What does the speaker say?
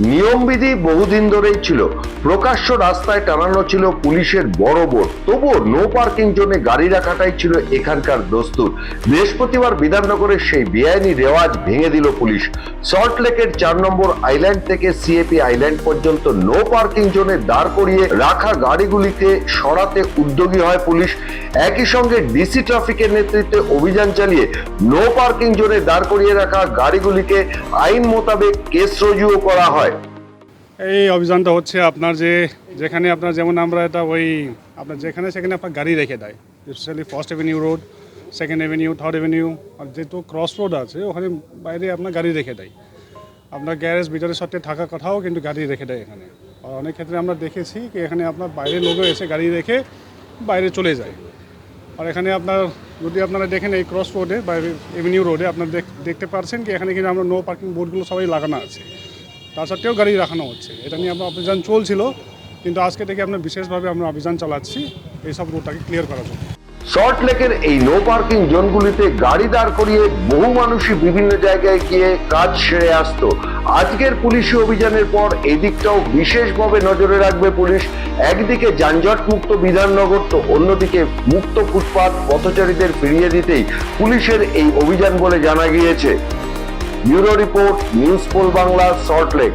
নিয়মবিধি বহুদিন ধরেই ছিল। প্রকাশ্য রাস্তায় টানানো ছিল পুলিশের বড় বোর্ড তবুও নো পার্কিং জোনে গাড়ি রাখাটাই ছিল এখানকার দস্তুর বৃহস্পতিবার বিধাননগরের সেই বেআইনি রেওয়াজ ভেঙে দিল পুলিশ। সল্ট লেকের চার নম্বর আইল্যান্ড থেকে সিএপি আইল্যান্ড পর্যন্ত নো পার্কিং জোনে দাঁড় করিয়ে রাখা গাড়িগুলিকে সরাতে উদ্যোগী হয় পুলিশ। একই সঙ্গে ডিসি ট্রাফিকের নেতৃত্বে অভিযান চালিয়ে নো পার্কিং জোনে দাঁড় করিয়ে রাখা গাড়িগুলিকে আইন মোতাবেক কেস রুজুও করা হয়। এই অভিযানটা হচ্ছে আপনার যে, যেখানে আপনার যেমন আমরা এটা ওই, আপনার যেখানে সেখানে আপনার গাড়ি রেখে দেয়। Specially first avenue road second avenue third avenue আর যেহেতু ক্রস রোড আছে, ওখানে বাইরে আপনার গাড়ি রেখে দেয়। আপনার গ্যারেজ ভিতরে সত্ত্বে থাকা কথাও কিন্তু গাড়ি রেখে দেয় এখানে। আর অনেক ক্ষেত্রে আমরা দেখেছি কি, এখানে আপনার বাইরের লোকও এসে গাড়ি রেখে বাইরে চলে যায়। আর এখানে আপনার, যদি আপনারা দেখেন এই ক্রস রোডে বাইরে এভিনিউ রোডে আপনার দেখতে পারছেন কি, এখানে কিন্তু আমরা নো পার্কিং বোর্ডগুলো সবাই লাগানো আছে। তা সত্ত্বেও গাড়ি রাখানো হচ্ছে। এটা নিয়ে আমরা অভিযান চলছিল, কিন্তু আজকে থেকে আমরা বিশেষভাবে আমরা অভিযান চালাচ্ছি, এইসব রোডটাকে ক্লিয়ার করার জন্য। লেকের এই নো পার্কিং জোনগুলিতে গাড়ি দাঁড় করিয়ে বহু মানুষই বিভিন্ন জায়গায় গিয়ে কাজ সেরে আসতো। আজকের পুলিশি অভিযানের পর এদিকটাও বিশেষভাবে নজরে রাখবে পুলিশ। একদিকে যানজট মুক্ত বিধাননগর, তো অন্যদিকে মুক্ত ফুটপাত পথচারীদের ফিরিয়ে দিতেই পুলিশের এই অভিযান বলে জানা গিয়েছে। Bureau report news pole Bangla Salt Lake.